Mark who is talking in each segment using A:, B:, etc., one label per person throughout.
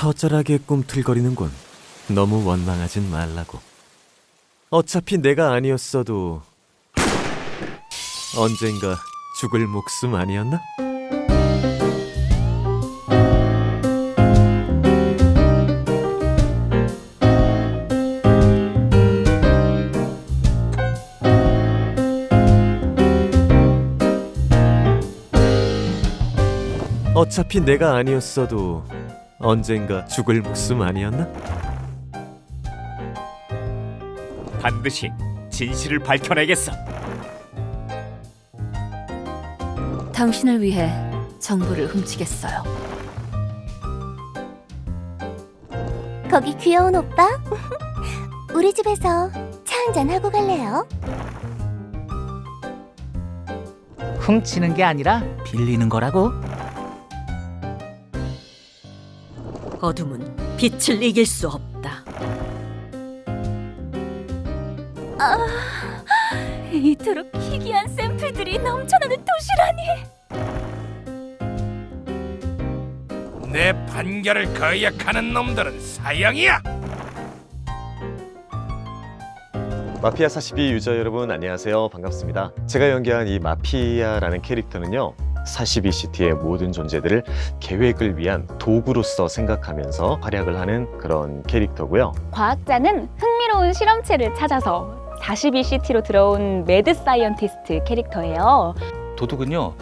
A: 처절하게 꿈틀거리는군. 너무 원망하진 말라고. 어차피 내가 아니었어도 언젠가 죽을 목숨 아니었나? 어차피 내가 아니었어도 언젠가 죽을 목숨 아니었나?
B: 반드시 진실을 밝혀내겠어.
C: 당신을 위해 정보를 훔치겠어요.
D: 거기 귀여운 오빠? 우리 집에서 차 한잔 하고 갈래요?
E: 훔치는 게 아니라 빌리는 거라고.
C: 어둠은 빛을 이길 수 없다.
D: 이토록 희귀한 샘플들이 넘쳐나는 도시라니
F: 내 판결을 거역하는 놈들은 사형이야.
A: 마피아 42 유저 여러분 안녕하세요 반갑습니다 제가 연기한 이 마피아라는 캐릭터는요 42시티의 모든 존재들을 계획을 위한 도구로서 생각하면서 활약을 하는 그런 캐릭터고요
G: 과학자는 흥미로운 실험체를 찾아서 42시티로 들어온 매드 사이언티스트 캐릭터예요.
E: 도둑은요,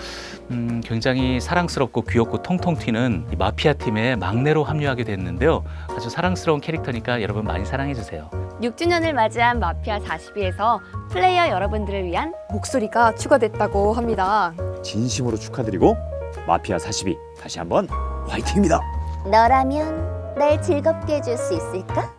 E: 음, 굉장히 사랑스럽고 귀엽고 통통 튀는 이 마피아 팀의 막내로 합류하게 됐는데요. 아주 사랑스러운 캐릭터니까 여러분 많이 사랑해 주세요.
G: 6주년을 맞이한 마피아 42에서 플레이어 여러분들을 위한
H: 목소리가 추가됐다고 합니다.
B: 진심으로 축하드리고 마피아 42 다시 한번 화이팅입니다.
D: 너라면 날 즐겁게 해줄 수 있을까?